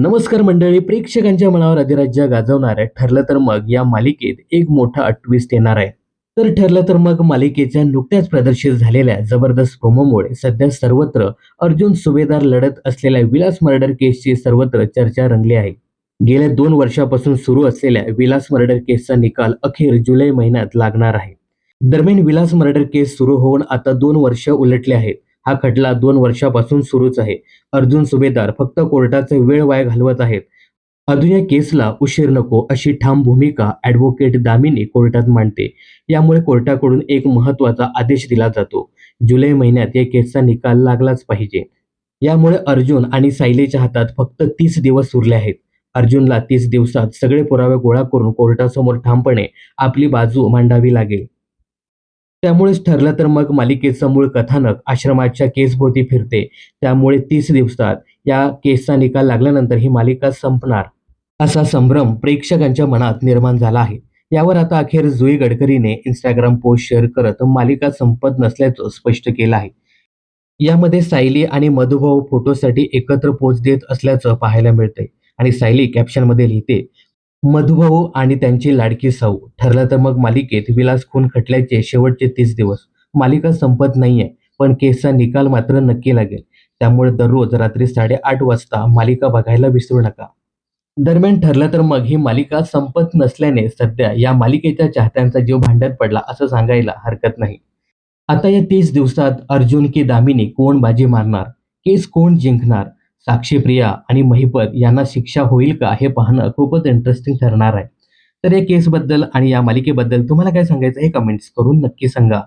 नमस्कार मंडळी प्रेक्षकांच्या मनावर अधिराज्य गाजवणाऱ्या ठरलं तर मग या मालिकेत एक मोठा ट्विस्ट येणार आहे. तर ठरलं तर मग मालिकेच्या नुकत्याच प्रदर्शित झालेल्या जबरदस्त प्रोमोमुळे सध्या सर्वत्र अर्जुन सुभेदार लढत असलेल्या विलास मर्डर केसची सर्वत्र चर्चा रंगली आहे. गेल्या दोन वर्षापासून सुरू असलेल्या विलास मर्डर केसचा निकाल अखेर जुलै महिन्यात लागणार आहे. दरम्यान विलास मर्डर केस सुरू होऊन आता दोन वर्ष उलटले आहेत. हा खटला दोन वर्षापासून सुरूच आहे. अर्जुन सुभेदार फक्त कोर्टाचे वेळ वाया घालवत आहेत. अजून या केसला उशीर नको अशी ठाम भूमिका ॲडव्होकेट दामिनी कोर्टात मांडते. यामुळे कोर्टाकडून एक महत्त्वाचा आदेश दिला जातो. जुलै महिन्यात या केसचा निकाल लागलाच पाहिजे. यामुळे अर्जुन आणि सायलीच्या हातात फक्त तीस दिवस उरले आहेत. अर्जुनला तीस दिवसात सगळे पुरावे गोळा करून कोर्टासमोर ठामपणे आपली बाजू मांडावी लागेल. त्यामुळेच ठरलं तर मग मालिकेचं मूळ कथानक आश्रमाच्या केसभोवती फिरते. त्यामुळे तीस दिवसात या केसचा निकाल लागल्यानंतर ही मालिका संपणार. असा संभ्रम प्रेक्षकांच्या मनात निर्माण झाला आहे. यावर आता अखेर जुई गडकरीने इंस्टाग्राम पोस्ट शेअर करत मालिका संपत नसल्याचं स्पष्ट केलं आहे. यामध्ये सायली आणि मधुभाऊ फोटोसाठी एकत्र पोच देत असल्याचं पाहायला मिळते आणि सायली कॅप्शनमध्ये लिहिते मधुभाऊ आणि त्यांची लाडकी साऊ ठरलं तर मग मालिकेत विलास खून खटल्याचे शेवटचे तीस दिवस. मालिका संपत नाहीये पण केसचा निकाल मात्र नक्की लागेल. त्यामुळे दररोज रात्री साडेआठ वाजता मालिका बघायला विसरू नका. दरम्यान ठरलं तर मग ही मालिका संपत नसल्याने सध्या या मालिकेच्या चाहत्यांचा जीव भांड्यात पडला असं सांगायला हरकत नाही. आता या तीस दिवसात अर्जुन की दामिनी कोण बाजी मारणार? केस कोण जिंकणार? साक्षीप्रिया आणि महिपत यांना शिक्षा होईल का हे पाहणं खूपच इंटरेस्टिंग ठरणार आहे. तर या केसबद्दल आणि या मालिकेबद्दल तुम्हाला काय सांगायचं हे कमेंट्स करून नक्की सांगा.